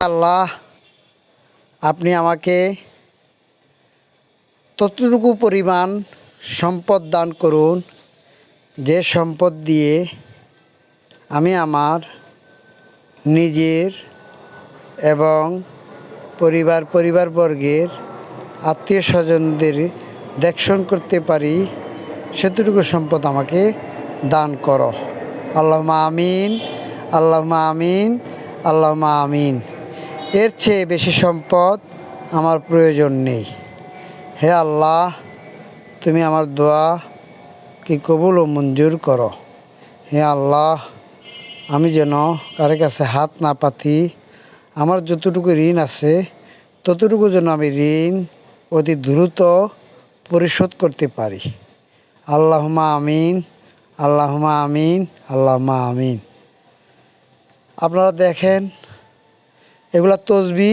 আল্লাহ, আপনি আমাকে ততটুকু পরিমাণ সম্পদ দান করুন, যে সম্পদ দিয়ে আমি আমার নিজের এবং পরিবার, পরিবারবর্গের আত্মীয় স্বজনদের দেখশন করতে পারি, সেতটুকু সম্পদ আমাকে দান করো। আল্লাহ আমিন আল্লাহ আমিন আল্লাহ আমিন। এর চেয়ে বেশি সম্পদ আমার প্রয়োজন নেই। হে আল্লাহ, তুমি আমার দোয়া কি কবুল ও মঞ্জুর করো? হে আল্লাহ, আমি যেন কারও কাছে হাত না পাতি, আমার যতটুকু ঋণ আছে, ততটুকু যেন আমি ঋণ অতি দ্রুত পরিশোধ করতে পারি। আল্লাহমা আমিন আল্লাহমা আমিন আল্লাহমা আমিন। আপনারা দেখেন এগুলা তসবি,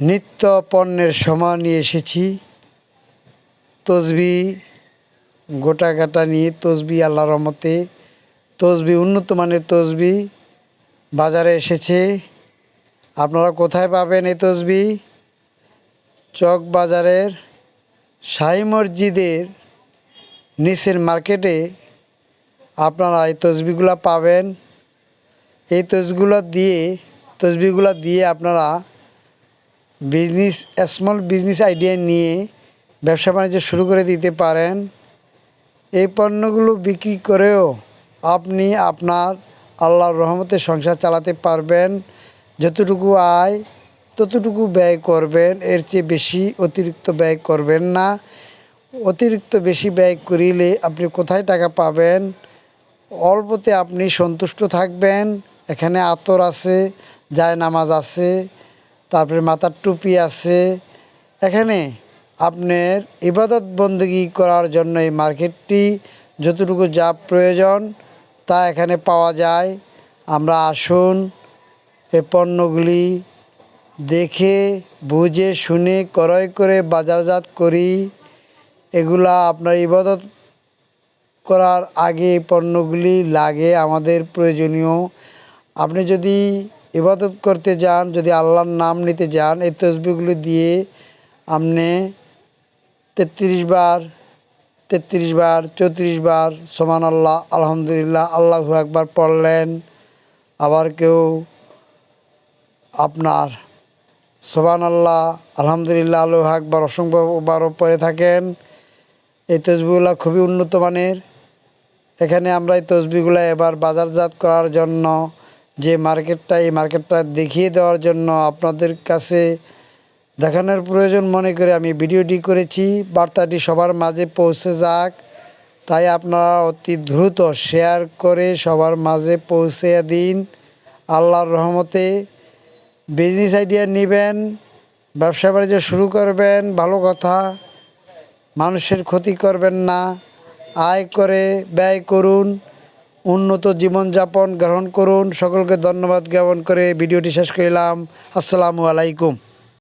নিত্য পণ্যের সময় নিয়ে এসেছি। তসবি গোটা গাটা নিয়ে, তসবি আল্লাহর রহমতে। তসবি উন্নত মানের তসবি বাজারে এসেছে। আপনারা কোথায় পাবেন এই তসবি? চক বাজারের শাহী মসজিদের নিচের মার্কেটে আপনারা এই তসবিগুলো পাবেন। এই তসবিগুলো দিয়ে তসবিগুলো দিয়ে আপনারা বিজনেস স্মল বিজনেস আইডিয়া নিয়ে ব্যবসা বাণিজ্য শুরু করে দিতে পারেন। এই পণ্যগুলো বিক্রি করেও আপনি আপনার আল্লাহর রহমতে সংসার চালাতে পারবেন। যতটুকু আয়, ততটুকু ব্যয় করবেন, এর চেয়ে বেশি অতিরিক্ত ব্যয় করবেন না। অতিরিক্ত বেশি ব্যয় করিলে আপনি কোথায় টাকা পাবেন? অল্পতে আপনি সন্তুষ্ট থাকবেন, এখানে আতর আছে। জায় নামাজ আছে, তারপরে মাথার টুপি আছে। এখানে আপনার ইবাদত বন্দগি করার জন্য এই মার্কেটটি যতটুকু যা প্রয়োজন তা এখানে পাওয়া যায়। আমরা আসুন, এ পণ্যগুলি দেখে, বুঝে, শুনে, ক্রয় করে, বাজারজাত করি। এগুলা আপনার ইবাদত করার আগে পণ্যগুলি লাগে আমাদের প্রয়োজনীয়। আপনি যদি ইবাদত করতে যান, যদি আল্লাহর নাম নিতে যান, এই তসবিগুলি দিয়ে আপনি তেত্রিশ বার তেত্রিশ বার, চৌত্রিশ বার সমান আল্লাহ আলহামদুলিল্লাহ, আল্লাহু একবার পড়লেন। আবার কেউ আপনার সোবান আল্লাহ আলহামদুলিল্লাহ, আল্লাহ একবার অসংখ্যবারও পড়ে থাকেন। এই তসবিগুলো খুবই উন্নত মানের। এখানে আমরা এই তসবিগুলো এবার বাজারজাত করার জন্য যে মার্কেটটা, এই মার্কেটটা দেখিয়ে দেওয়ার জন্য আপনাদের কাছে দেখানোর প্রয়োজন মনে করে আমি ভিডিওটি করেছি। বার্তাটি সবার মাঝে পৌঁছে যাক। তাই আপনারা অতি দ্রুত শেয়ার করে সবার মাঝে পৌঁছে দিন। আল্লাহর রহমতে বিজনেস আইডিয়া নেবেন, ব্যবসা বাণিজ্য শুরু করবেন, ভালো কথা, মানুষের ক্ষতি করবেন না। আয় করে ব্যয় করুন। উন্নত জীবনযাপন গ্রহণ করুন। সকলকে ধন্যবাদ জ্ঞাপন করে ভিডিওটি শেষ করলাম। আসসালামু আলাইকুম।